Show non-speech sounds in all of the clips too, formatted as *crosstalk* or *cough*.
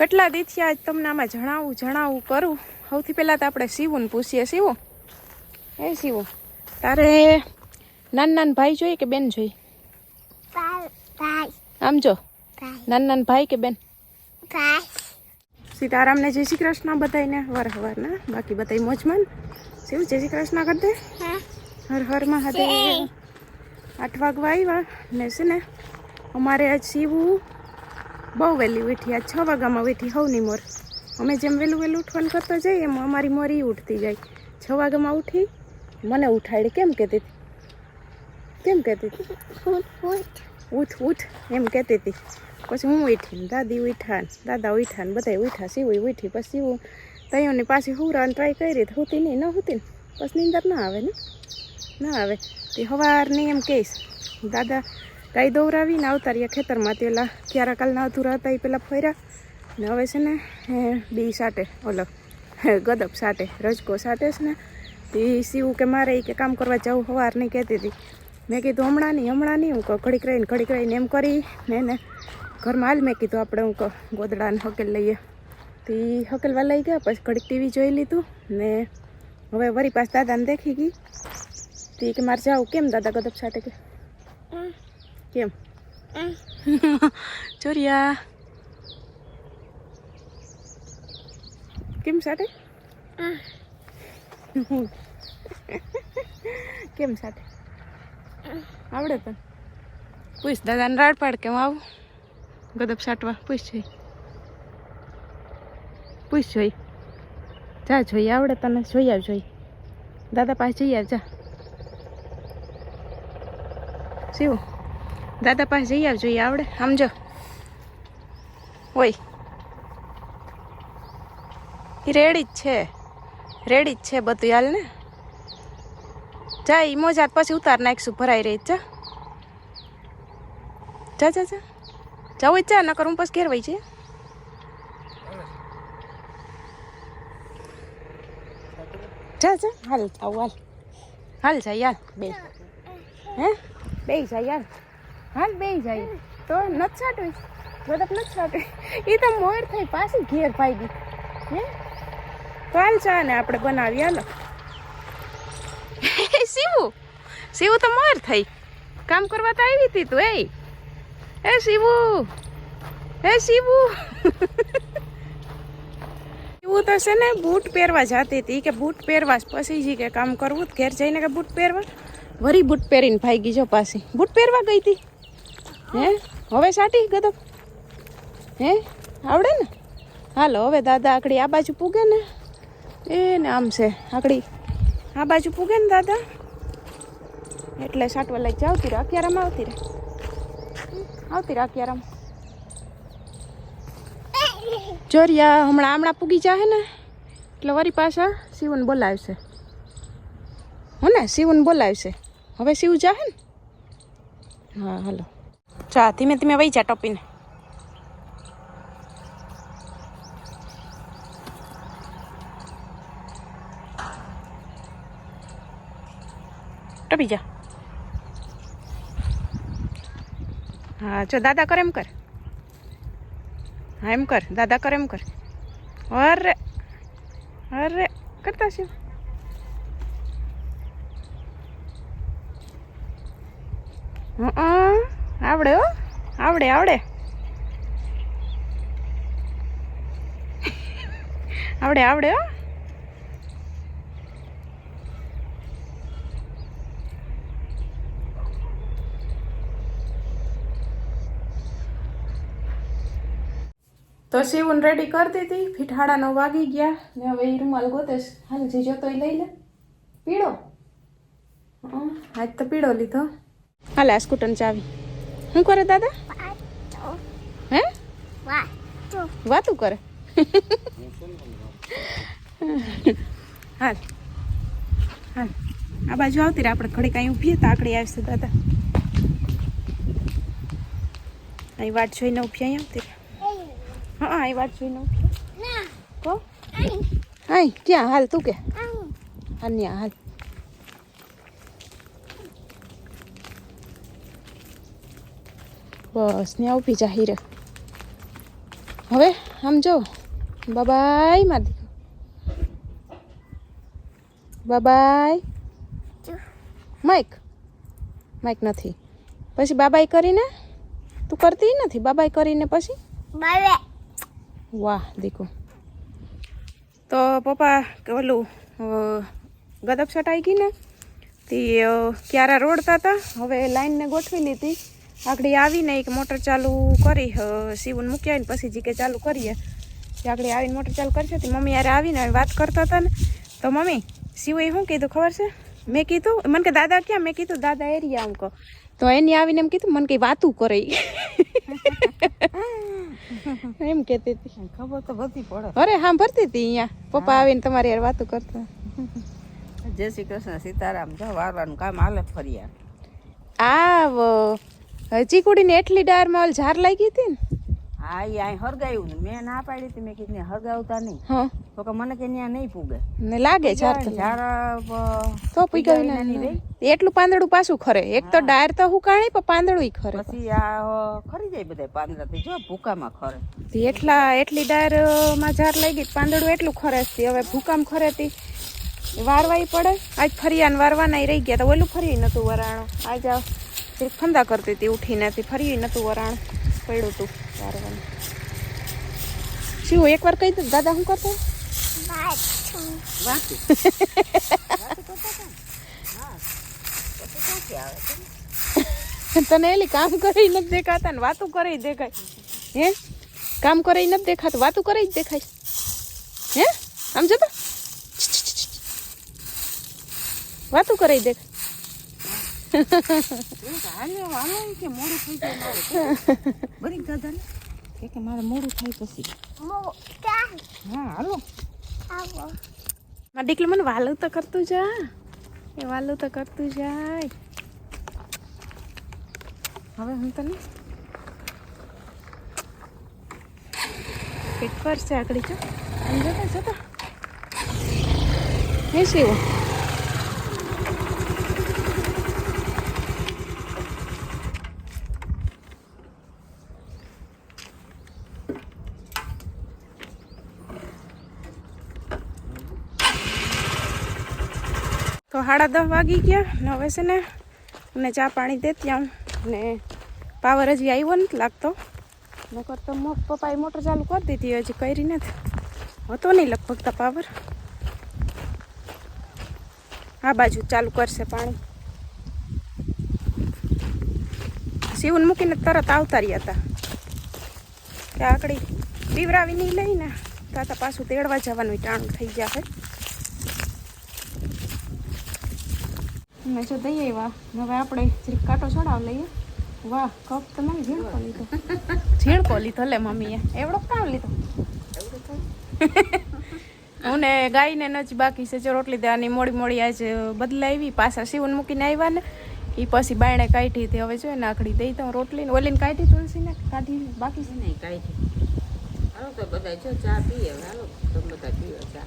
કેટલા દીથી આજ તમને આમાં જણાવું જણાવું કરું? સૌથી પહેલાં તો આપણે શિવુને પૂછીએ. શિવું? એ શિવું? તારે નાન નાન ભાઈ જોઈએ કે બેન જોઈએ. આમ જો. નાન નાન ભાઈ કે બેન. સીતારામને જય શ્રી કૃષ્ણ બધાને વર હવારના. બાકી બધાય મોજમાન શિવ જય શ્રી કૃષ્ણ કરી દે. હર હર મહાદેવ. આઠ વાગવા આવ્યા ને છે ને અમારે આજ શિવું બહુ વહેલી ઉઠી આ છ વાગ્યામાં ઉઠી હવની મોર. અમે જેમ વહેલું વહેલું ઉઠવાનું કરતા જઈએ, એમ અમારી મોર ઉઠતી જાય. છ વાગ્યામાં ઉઠી, મને ઉઠાડી કેમ કહેતી હતી? કેમ કહેતી હતી. ઉઠ ઉઠ, એમ કહેતી હતી. પછી હું ઉઠીને, દાદી ઉઠાન, દાદા ઉઠા ને બધા ઉઠા સીવું ઉઠી, પછી સીવું તૈયોની પાછી હુરાને ટ્રાય કરી, તો હોતી નહીં, ન હોતી ને. પછી નીંદર ના આવે ને? ના આવે. તે સવારની એમ કહીશ, દાદા ગાય દોવરાવીને આવતા રહ્યા ખેતરમાં પેલા ક્યારા કાલના અધૂરા હતા એ પેલા ફર્યા. ને હવે છે ને બી સાટે, ઓલો ગદપ સાટે, રજકો સાટે છે ને તે સીવું કે મારે એ કે કામ કરવા જવું નહીં કહેતી હતી. મેં કીધું, હમણાં નહીં હમણાં નહીં. હું ઘડીક રહીને ઘડીક રહીને. એમ કરી ને એને ઘરમાં હાલ મેં કીધું, આપણે હું ગોદડાને હકેલ લઈએ. તે હકેલવા લઈ ગયા, પછી ઘડીક ટીવી જોઈ લીધું ને હવે વરી પાસ દાદાને દેખી ગઈ. તે કે, મારે જાવું, કેમ દાદા ગદપ સાટે કે. કેમ. *laughs* ચોરિયા. કેમ સાથે. *laughs* કેમ સાથે? આવડે પણ. પૂછ દાદાને રાડ પાડ કેમ આવું? ગદપ સાટવા. પૂછ જોઈ. પૂછ જોઈ. જા જોઈ આવડે તને જોઈ આવ જોઈ. દાદા પાસે જઈ આવ જા. શિવ દાદા પાસે જઈ આવ જોઈએ આવડે. સમજો. ઓય. એ રેડી જ છે. રેડી જ છે બધું હાલ ને? જા, ઈ મોજાત પછી ઉતાર નાખીશું, ભરાઈ રહી જા જા. જા જા જાવ જ, નકર હું પછી ઘેરવાઈ છે જા જા. હાલ આવું હાલ. હાલ જાય હાલ. બે. હે? બે જાય યાર હાલ બે જાય. તો નથી છાટવી. બરફ નથી છાટવી. એ તો મોર થઈ પાછી ઘેર ભાઈ ગઈ હે? તો હાલ ચા ને આપણે બનાવી હાલો. શિવું. શિવું તો મોર થઈ. કામ કરવા તો આવી હતી તું એ એ શિવું. એ શિવું. શિવું તો છે ને બૂટ પહેરવા જતી હતી કે બૂટ પહેરવા પછી જી કે કામ કરવું ઘેર જઈને કે બૂટ પહેરવા? વરી બૂટ પહેરીને ભાઈ જો પાછી. બૂટ પહેરવા ગઈ હતી? હે? હવે સાટી ગદપ હે? આવડે ને? હાલો, હવે દાદા આકડી આ બાજુ પૂગે ને. એ ને આમ છે, આકડી આ બાજુ પૂગે ને દાદા. એટલે સાટવા લઈ જાવતી રહે અકિયારામાં આવતી રહે આવતી રે અકિયારામાં જોરિયા, હમણાં હમણાં પૂગી જાહે ને, એટલે વરી પાછા શિવન બોલાવશે. હો ને, શિવન બોલાવશે. હવે શિવ જાહે ને? હા, હાલો. ચા ધીમે ધીમે વહી જા ટોપીને. ટપી જા. હા, જો દાદા કર એમ કર. હા, એમ કર, દાદા કર એમ કર. અરે અરે, કરતા શિવ હં. આવડે હો. આવડે આવડે. આવડે આવડે હો. તો શિવન રેડી કરી દીધી ફીઠાડાનો વાગી ગયા. ને હવે રૂમાલ ગોતેશ હાલ જીજો તો લઈ લે. પીળો? આજ તો પીળો લીધો. હાલ આ સ્કૂટર ચાવી. શું કરે દાદા? હે? વાતું. કરે. હાલ. હાલ. આ બાજુ આવતી રહે આપણે ઘડી કાંઈ ઊભીએ તો આકડી આવશે દાદા. અહીં વાટ જોઈને ઊભી અહીં આવતી રહે હા અહીં વાટ જોઈને ઊભી. કહો. I, ક્યાં? હાલ તું કે? અન્ય હાલ. બસ ને ઊભી જા હીરે હવે આમ જો. બાબાય માર દીકરો. બાબાય માઇક માઇક નથી. પછી બાબાઈ કરીને? તું કરતી નથી? બાબાઈ કરીને પછી? વાહ દીકુ તો પપ્પા ઓલું ગદપ છટાઈ ગઈ ને? તે ક્યારા રોડતા હતા હવે લાઈનને ગોઠવી લીધી. આગળ આવીને એક મોટર ચાલુ કરી અ, શિવને મૂકી આવીને પછી જી કે ચાલુ કરીએ. આગળ આવીને મોટર ચાલુ કરશે તે મમ્મી યારે આવીને વાત કરતા હતા ને. તો મમ્મી શિવે શું કીધું ખબર છે? મેં કીધું મને કે દાદા ક્યાં? મેં કીધું દાદા એરિયા આમ કહો. તો એની આવીને એમ કીધું મને કઈ વાતું કરે. *laughs* એમ કહેતી હતી. ખબર તો બધી પડે. અરે હા ભરતી હતી અહીંયા. પપ્પા આવીને તમારી યાર વાતો કરતા. જય શ્રી કૃષ્ણ સીતારામ જો વારવાનું કામ હાલે ફરિયા આવો. ચીકુડીને એટલી ઓલ ઝાર લાગી હતી ને? હા એ અહીં હરગાયું ને. મેં ના પાડી હતી મેં કીધું ને હરગાવતા નહીં. હા. તો કે મને કે ત્યાં નહીં પૂગે. ને લાગે ઝાર તો. તો પીગાવી ના એટલું પાંદડું પાછું ખરે. એક તો ડાયર તો હું કાણી પણ પાંદડું ખરે. પછી આ ખરી જાય બધા પાંદડા. જો ભૂકામાં ખરે. તે એટલા એટલી ડાયરમાં ઝાર લાગી પાંદડું એટલું ખરે છે. હવે ભૂકામ ખરે હતી વારવાઈ પડે. આજ ફરિયાન વારવાના રહી ગયા તો. ઓલું ફરી નતું વરાણું. આજ આ જરીક ફંદા કરતી હતી ઉઠીને હતી ફરી નતું વરાણ પડ્યું હતું વારવાનું શું એકવાર કહી દઉં દાદા શું કરતો? તને એલી કામ કરી નથી દેખાતા ને વાતું કરી દેખાય હે કામ કરી નથી દેખાતું વાતું કરી જ દેખાય હે આમ જતો વાતું કરી દેખાય મારે મોડું થાય પછી હા હાલો મારા દીકરી મને વાલું તો કરતું જા. એ વાલું તો કરતું જાય. હવે હું તને પેટ પર છે આગળ, જો. જતા જતા હે શિવ. તો સાડા દસ વાગી ગયા. ને હવે છે ને મને ચા પાણી દેતી આમ ને પાવર હજી આવ્યો નથી લાગતો. નકર તો પપ્પાએ મોટર ચાલુ કરી દીધી, હજી કરી નથી. હતો નહીં લગભગ તો પાવર આ બાજુ ચાલુ કરશે પાણી. સીવન મૂકીને તરત આવતા રહ્યા હતા. કે આકડી પીવરાવી નહીં લઈને. તાતા પાછું તેડવા જવાનું ટાણું થઈ ગયા છે મેં જો દઈએ વાહ હવે આપણે જરીક કાંટો ચડાવ લઈએ. વાહ કપ તમારે ઝીણકો લીધો. ઝીણકો લીધો લે મમ્મીએ. એવડો કામ લીધો. હું ને ગાયને નજી બાકી છે જો રોટલી દેવાની મોડી મોડી આજ બદલાવી પાછા સીવન મૂકીને આવ્યા ને એ પછી બાયણે કાઢી હતી. હવે જોઈએ નાખડી દઈ તો રોટલી ને ઓલીને કાઢી તુલસી ને કાઢી બાકી છે. નહીં કાઢી. હાલો તો બધા જો ચા પીએ હાલો તમે બધા પીવો ચા.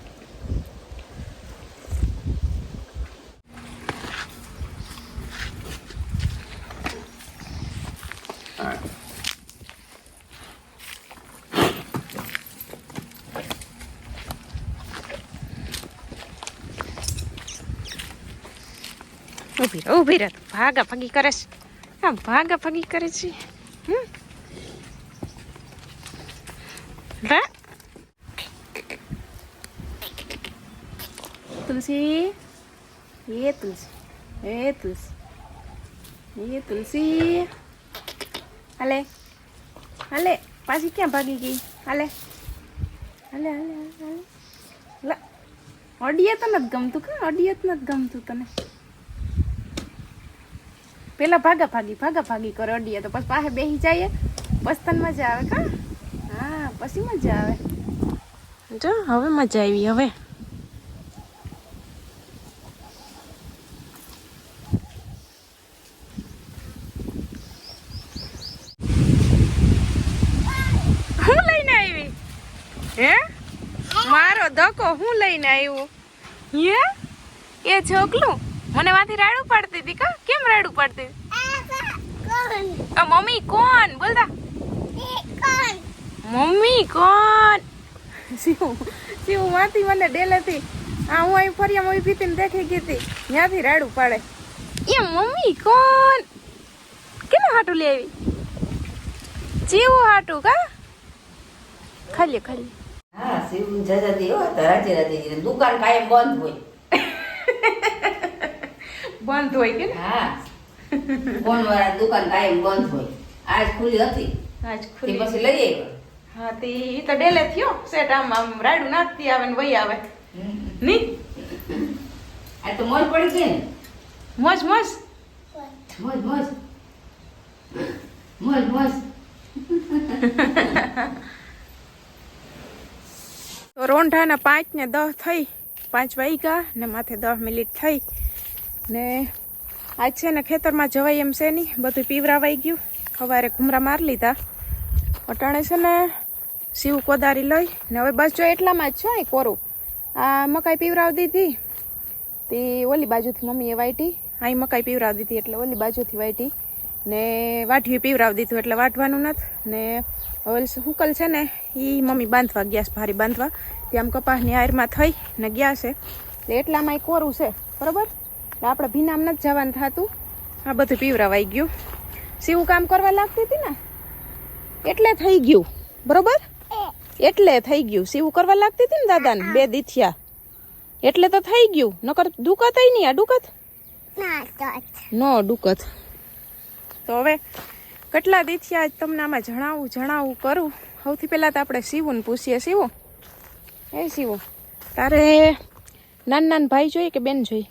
ઊભી રહે ઊભી રહે ભાગા ભાગી કરે છે હા ભાગા ભાગી કરે છે હમ રા તુલસી એ તુલસી એ તુલસી એ તુલસી હાલે. હાલે. પાછી ક્યાં ભાગી ગઈ? હાલે. હાલે હાલે હાલે હાલે. લા. અડિયત નથી ગમતું કા અડિયત નથી ગમતું તને? પેલા ભાગા ભાગી ભાગા ભાગી કરે અડીએ તો પછી પાસે બેસી જઈએ. પછી તને મજા આવે કા? હા, પછી મજા આવે. જો, હવે મજા આવી, હવે હું લઈને આવી હે મારો ધક્કો હું લઈને આવ્યો? હે એ છોકલું મને માંથી રાડું પાડતી હતી કા? કેમ રાડું પાડતી આ મમ્મી કોણ? બોલતા મમ્મી કોણ? શિવ શિવમાંથી મને ડેલેથી આ હું અહીં ફરિયામાં ઊભી હતી દેખી ગઈ હતી. ત્યાંથી રાડું પાડે. એ મમ્મી કોણ? કેનું હાટું લેવી આવી? જેવું હાટું કા? ખાલી ખાલી. હા શિવ જજાતી હો તો રાજી દુકાન કાયમ બંધ હોય. *laughs* બંધ હોય કે હા. ફોન વાળા દુકાન કાયમ બંધ હોય. આજ ખુલ્લી હતી. આજ ખુલ્લી પછી લઈ આવ્યા. હા તે તો ડેલે થયો. સેટ આમ આમ રાડું નાખતી આવે ને વહી આવે. નહીં ની? આ તો મોજ પડી ગઈ ને? મોજ મોજ? મોજ મોજ. મોજ મોજ. *laughs* તો રોંઢાના પાંચ ને દસ થઈ, પાંચ વાગ્યા ને માથે દસ મિનિટ થઈ. ને આજ છે ને ખેતરમાં જવાય એમ છે નહીં બધું પીવરાવાઈ ગયું. સવારે ઘૂમરા માર લીધા. અટાણે છે ને શિવ કોદારી લઈ, ને હવે બસ જો એટલામાં જ છે કોરું. આ મકાઈ પીવરાવી દીધી. તે ઓલી બાજુથી મમ્મીએ વાટી અહીં મકાઈ પીવરાવી દીધી એટલે ઓલી બાજુથી વાટી ને વાઢી પીવરાવી દીધું એટલે વાટવાનું નથી. ને હવે હુકલ છે ને એ મમ્મી બાંધવા ગયા છે ભારી બાંધવા. ત્યાં આમ કપાસની આયરમાં થઈ ને ગયા છે. એટલે એટલામાં એ કોરું છે બરાબર? એટલે આપણે ભીનામ નથી જવાનું થતું. આ બધું પીવરાવાઈ ગયું. સીવું કામ કરવા લાગતી હતી ને? એટલે થઈ ગયું બરાબર? એટલે થઈ ગયું. સીવું કરવા લાગતી હતી ને દાદાને બે દીથિયા. એટલે તો થઈ ગયું. નકર દુકત નહીં આ દુકત? ના નો દુકત. તો હવે કેટલા દીથિયા તમને આમાં જણાવું જણાવું કરું. સૌથી પહેલાં તો આપણે શિવુને પૂછીએ. શિવું? એ શિવું? તારે નાન નાન ભાઈ જોઈએ કે બેન જોઈએ?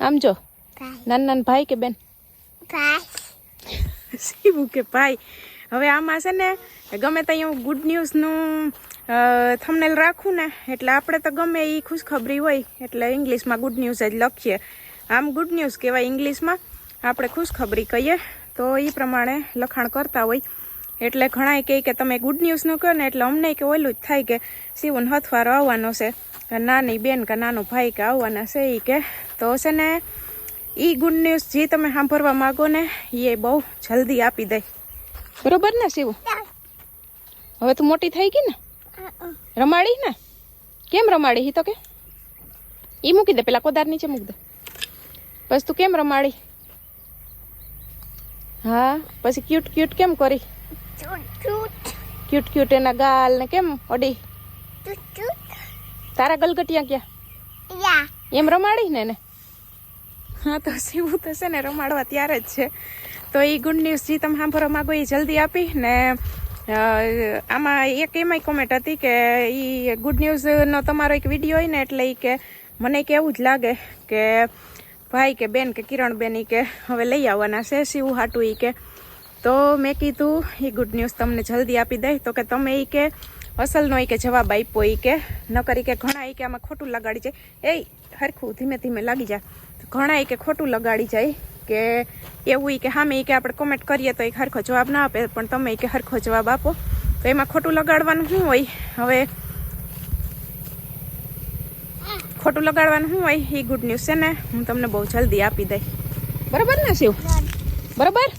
આમ જો. નાન નાન ભાઈ કે બેન? શિવું કે ભાઈ? હવે આમાં છે ને ગમે ત્યાં હું ગુડ ન્યૂઝનું થમનેલ રાખું ને એટલે આપણે તો ગમે એ ખુશખબરી હોય એટલે ઇંગ્લિશમાં ગુડ ન્યૂઝ જ લખીએ. આમ ગુડ ન્યૂઝ કહેવાય ઇંગ્લિશમાં આપણે ખુશખબરી કહીએ, તો એ પ્રમાણે લખાણ કરતા હોય. એટલે ઘણાય કહે કે તમે ગુડ ન્યૂઝનું કહો ને એટલે અમને કે ઓલું જ થાય કે શિવન હથવારો આવવાનો છે, કે નાની બેન કે નાનો ભાઈ કે આવવાના છે એ કે. તો છે ને એ ગુડ ન્યૂઝ જે તમે સાંભળવા માગો ને એ બહુ જલ્દી આપી દે. બરોબર ને શિવ? હવે તું મોટી થઈ ગઈ ને? રમાડી ને? કેમ રમાડી? તો કે? એ મૂકી દે, પેલા કોદાર નીચે મૂકી દે. બસ તું કેમ રમાડી? હા? પછી ક્યુટ ક્યુટ કેમ કરી? ક્યુટ ક્યુટ એના ગાલ ને કેમ અડી? તારા ગલગટિયા ક્યાં? એમ રમાડી ને હા, તો સીવું છે ને રમાડવા ત્યારે જ છે. તો એ ગુડ ન્યૂઝ જે તમે સાંભળવા માગો એ જલ્દી આપી ને આમાં એક એમાંય કોમેન્ટ હતી કે એ ગુડ ન્યૂઝનો તમારો એક વીડિયો હોય ને એટલે એ કે, મને કે એવું જ લાગે કે ભાઈ કે બેન કે કિરણબેન એ કે હવે લઈ આવવાના છે શિવ હાટું એ કે. તો મેં કીધું એ ગુડ ન્યૂઝ તમને જલ્દી આપી દઈ તો કે, તમે એ કે અસલનો એ કે જવાબ આપ્યો એ કે. નકર કરી કે ઘણા એ કે આમાં ખોટું લગાડી જાય એ હરખું, ધીમે ધીમે લાગી જાય ઘણા એ કે ખોટું લગાડી જાય કે એવું એ કે સામે એ કે આપણે કોમેન્ટ કરીએ તો એક હરખો જવાબ ના આપે, પણ તમે એ કે હરખો જવાબ આપો. તો એમાં ખોટું લગાડવાનું શું હોય? હવે ખોટું લગાડવાનું શું હોય? એ ગુડ ન્યૂઝ છે ને. હું તમને બહુ જલ્દી આપી દઈ. બરાબર ને શિવ? બરાબર?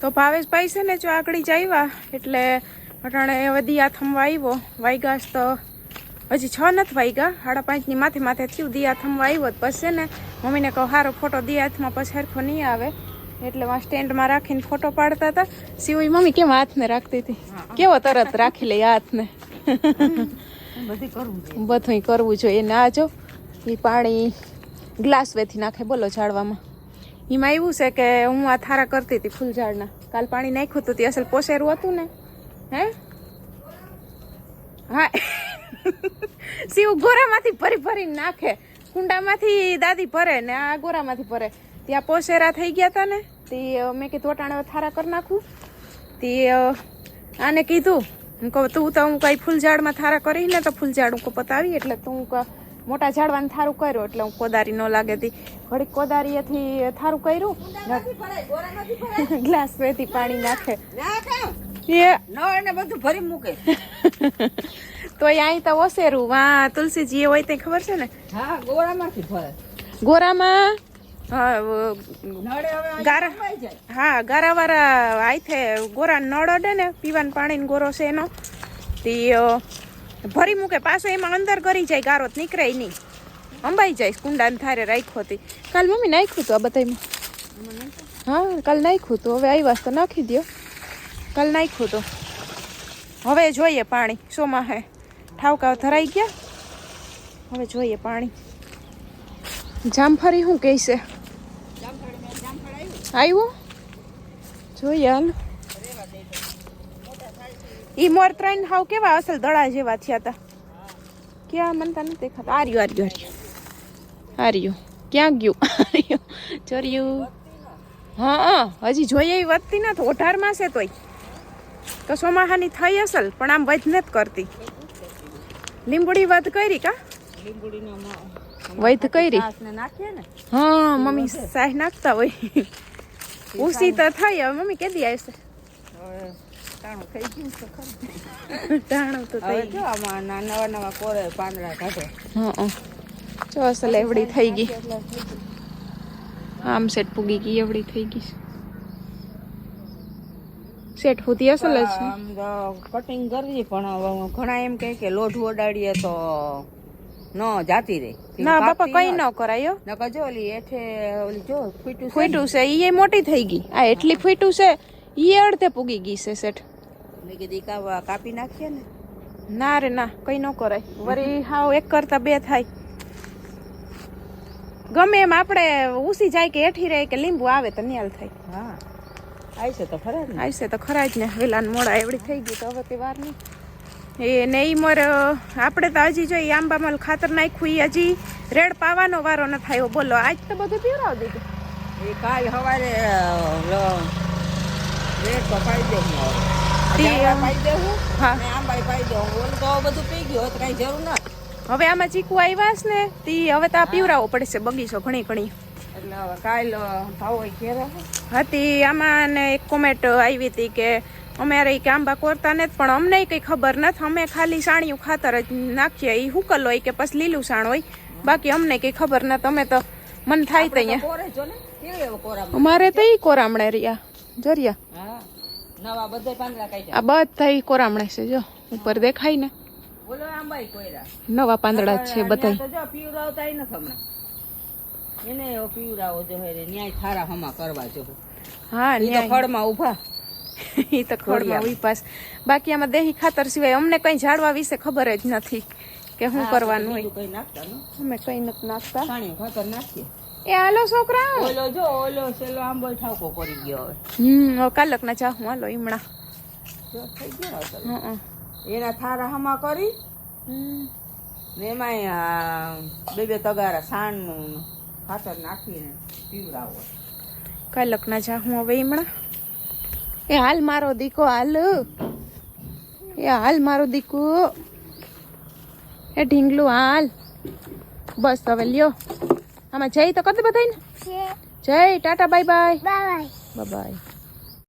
તો ભાવેશભાઈ છે ને જો આગળ જ આવ્યા એટલે અટાણે દિયા થમવા આવ્યો વાઈગાસ તો હજી છ નથી વાઈગા સાડા પાંચની માથે માથે થયું. દિયા થમવા આવ્યો તો પછી છે ને મમ્મીને કહો સારો ફોટો દિયા હાથમાં પછી સરખો નહીં આવે. એટલે વાં સ્ટેન્ડમાં રાખીને ફોટો પાડતા હતા. સિવાય મમ્મી કેમ હાથને રાખતી હતી? કેવો તરત રાખી લે હાથને? બધી કરવું જોઈએ. ને જો એ પાણી ગ્લાસ વેથી નાખે બોલો ઝાડવામાં. એમાં એવું છે કે હું આ થારા કરતી હતી ફૂલ ઝાડના કાલ પાણી નાખ્યું હતું તે અસલ પોસેરું હતું ને. હે? હા. *laughs* શિવ ગોરામાંથી ભરી ભરીને નાખે. કુંડામાંથી દાદી ભરે ને આ ગોરામાંથી ભરે. ત્યાં પોસેરા થઈ ગયા હતા ને. તે મેં કીધું અટાણે થારા કરી નાખું. તે આને કીધું હું કહું તું તો હું કઈ ફૂલ ઝાડમાં થારા કરી ને તો ફૂલ ઝાડ હું પતાવી એટલે તું મોટા ઝાડવાનું થારું કર્યું એટલે હું કોદારી ન લાગે તી ઘડીક કોદારીએથી થારું કર્યું *laughs* ગ્લાસ વેથી પાણી નાખે. એ ન એને બધું ભરી મૂકે. *laughs* તો અહીં તો ઓસેરું. વા તુલસીજી એ હોય તે ખબર છે ને? હા ગોળામાંથી ભરે ગોરામાં ગારા સંભાઈ જાય. હા ગારાવાળા આઈથે ગોરા નળ અડે ને પીવાનું પાણીનો ગોરો છે એનો. તે ભરી મૂકે પાછો એમાં અંદર કરી જાય ગારો નીકળે નહીં. અંબાઈ જાય કુંડાને થારે રાખ્યો હતી કાલ મમ્મી નાખ્યું હતું આ બધામાં હા કાલ નાખ્યું હતું હવે આવ્યા તો નાખી દો કાલ નાખ્યું હતું હવે જોઈએ પાણી શોમાં હે ઠાવકા ધરાઈ ગયા. હવે જોઈએ પાણી. જામફળી શું કહેશે? આવ્યું? જોઈએ હાલ. ઈ મોર ત્રણ હાવ કેવા અસલ દડા જેવા થયા હતા ક્યાં મનતા નથી દેખાતા. આર્યું આર્યું આર્યું. આર્યું. ક્યાં ગયું? આર્યું. ચોર્યું. હા હા. હજી જોઈએ એ વધતી નથી. ઓઢારમાં છે તોય. તો સોમાહાની થઈ અસલ પણ આમ વધ નથી કરતી. લીંબુડી વધ કરી કા? વૈધ કરી? હા મમ્મી સાહ નાખતા હોય. ઉસી તો થાય હવે મમ્મી કેદી આવશે ટાણું થઈ ગયું છે ખરું. *laughs* ટાણું તો થઈ જો આમાં નવા નવા કોરે પાંદડા કાઢે. હા જો અસલ એવડી થઈ ગઈ. આમ સેટ પૂગી ગઈ એવડી થઈ ગઈ સેટ હોતી અસલ જ આમ કટિંગ કરવી પણ ઘણા એમ કહે કે લોઢ ઓડાડીએ તો ન જાતી રહે. ના બાપા કઈ ન કરાયો નકર જો ઓલી એઠે ઓલી જો ફૂટ્યું છે ફૂટ્યું છે ઈ મોટી થઈ ગઈ. આ એટલી ફૂટ્યું છે ઈ અડધે પૂગી ગઈ છે સેઠ મેં કીધી કાવા કાપી નાખીએ ને. ના રે ના કઈ ન કરાય. વરી હાવ એક કરતા બે થાય. ગમે એમ આપણે ઉસી જાય કે હેઠી રહે કે લીંબુ આવે તો નિયાલ થાય. હા. આવશે તો ખરા આવશે તો ખરા જ ને વેલા મોડા એવડી થઈ ગઈ તો હવે તે વાર નહીં. એ ને મોર આપણે તો હજી જોઈએ આંબામાં ખાતર નાખ્યું હજી રેડ પાવાનો વારો ન થાય. બોલો આજ તો બધું પીવરાવ દીધું? એ કાલ હવારે રેડ તો પાઈ દેવું પાઈ દેવું હા. આંબાઈ પાઈ દેવું. ઓલું તો બધું પી ગયું તો કાંઈ જરૂર ના હવે આમાં ચીકુ આવ્યા છે ને તી હવે તો આ પીવરાવવો પડશે બગીચો ઘણી ઘણી. એટલે કાલ ભાવ હતી આમાં ને એક કોમેન્ટ આવી હતી કે અમારે કે આંબા કોરતા નથી પણ અમને કઈ ખબર નથી. અમે ખાલી સાણિયું ખાતર જ નાખીએ. એ હુકલ હોય કે પછી લીલું સાણ હોય? બાકી અમને કઈ ખબર નથી. અમે તો મન થાય તો અહીંયા. અમારે તો ઈ કોરામણે રહ્યા. જરિયા. આ બધા કોરામણે છે જો. ઉપર દેખાય ને. નવા પાંદડા છે બધા એને પીવરાવો જો ન્યાય થારા હમા કરવા જો હા ફળમાં તો ખડમાં *laughs* ઈ તો ખોળમાં ઉપાસ બાકી આમાં દેહી ખાતર સિવાય અમને કઈ ઝાડવા વિશે ખબર જ નથી કે શું કરવાનું હોય. કંઈ નાખતા અમે કઈ નથી નાખતા. ખાતર નાખીએ? એ હાલો છોકરા ઓલો જો ઓલો સેલો આંબો ઠાકો કરી ગયો હવે. હમ કાલક ના ચાહું હાલો ઈમણા. જો થઈ ગયો. હં એના થારા હમા કરી હમ. ને એમાંય આ બે બે તગારા સાણનું ખાતર નાખીને પીવડાવો. કાલક ના ચાહું હવે ઈમણા. એ હાલ મારો દીકો હાલ. એ હાલ મારો દીકો. એ ઢીંગલું હાલ. બસ હવે લ્યો. આમાં જય તો કદ બધાય ને છે જય tata bye bye bye bye